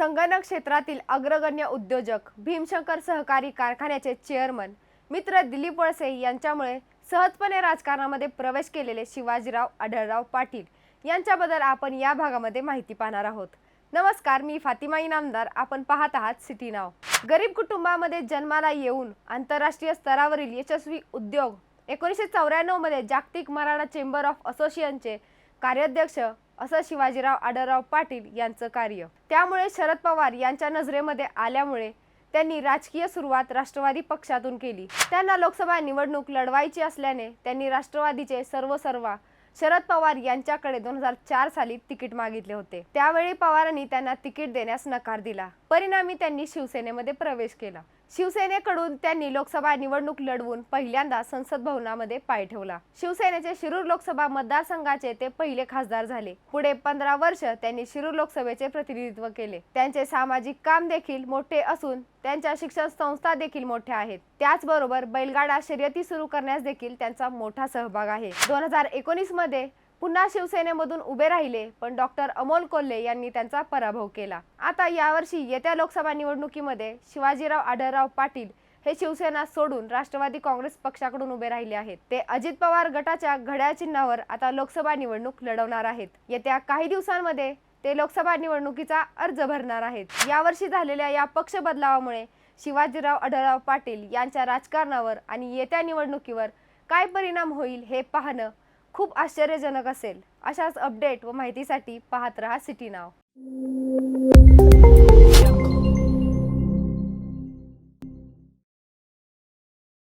संगणक क्षेत्रातील अग्रगण्य उद्योजक भीमशंकर सहकारी कारखान्याचे चेअरमन मित्र दिलीप वळसे यांच्यामुळे सहजपणे राजकारणामध्ये प्रवेश केलेले शिवाजीराव आढळराव पाटील यांच्याबद्दल आपण या भागामध्ये माहिती पाहणार आहोत. नमस्कार मी फातिमा इनामदार आपण पाहत आहात सिटी नाव. गरीब कुटुंबामध्ये जन्माला येऊन आंतरराष्ट्रीय स्तरावरील यशस्वी उद्योग एकोणीसशे चौऱ्याण्णवमध्ये जागतिक मराठा चेंबर ऑफ असोसिएशनचे कार्याध्यक्ष असं शिवाजीराव आढळराव पाटील यांचं कार्य. त्यामुळे शरद पवार यांच्या नजरेमध्ये आल्यामुळे त्यांनी राजकीय सुरुवात राष्ट्रवादी पक्षातून केली. त्यांना लोकसभा निवडणूक लढवायची असल्याने त्यांनी राष्ट्रवादीचे सर्व सर्वा शरद पवार यांच्याकडे दोन हजार चार साली तिकीट मागितले होते. त्यावेळी पवारांनी त्यांना तिकीट देण्यास नकार दिला. परिणामी त्यांनी शिवसेनेमध्ये प्रवेश केला. शिवसेनेकडून त्यांनी लोकसभा निवडणूक लढवून पहिल्यांदा संसद भवनामध्ये पाय ठेवला. शिवसेनेचे शिरूर लोकसभा मतदारसंघाचे ते पहिले खासदार झाले. पुढे पंधरा वर्ष त्यांनी शिरूर लोकसभेचे प्रतिनिधित्व केले. त्यांचे सामाजिक काम देखील मोठे असून त्यांच्या शिक्षण संस्था देखील मोठ्या आहेत. त्याचबरोबर बैलगाडा शर्यती सुरू करण्यास देखील त्यांचा मोठा सहभाग आहे. दोन हजार एकोणीसमध्ये पुन्हा शिवसेनेमधून उभे राहिले पण डॉक्टर अमोल कोल्हे यांनी त्यांचा पराभव केला. आता यावर्षी येत्या लोकसभा निवडणुकीमध्ये शिवाजीराव आढळराव पाटील हे शिवसेना सोडून राष्ट्रवादी काँग्रेस पक्षाकडून उभे राहिले आहेत. ते अजित पवार गटाच्या घड्याळ चिन्हावर आता लोकसभा निवडणूक लढवणार आहेत. येत्या काही दिवसांमध्ये ते लोकसभा निवडणुकीचा अर्ज भरणार आहेत. यावर्षी झालेल्या या पक्ष बदलावामुळे शिवाजीराव आढळराव पाटील यांच्या राजकारणावर आणि येत्या निवडणुकीवर काय परिणाम होईल हे पाहणं खूप आश्चर्यजनक असेल. अशाच अपडेट व माहितीसाठी पाहत रहा सिटी नाव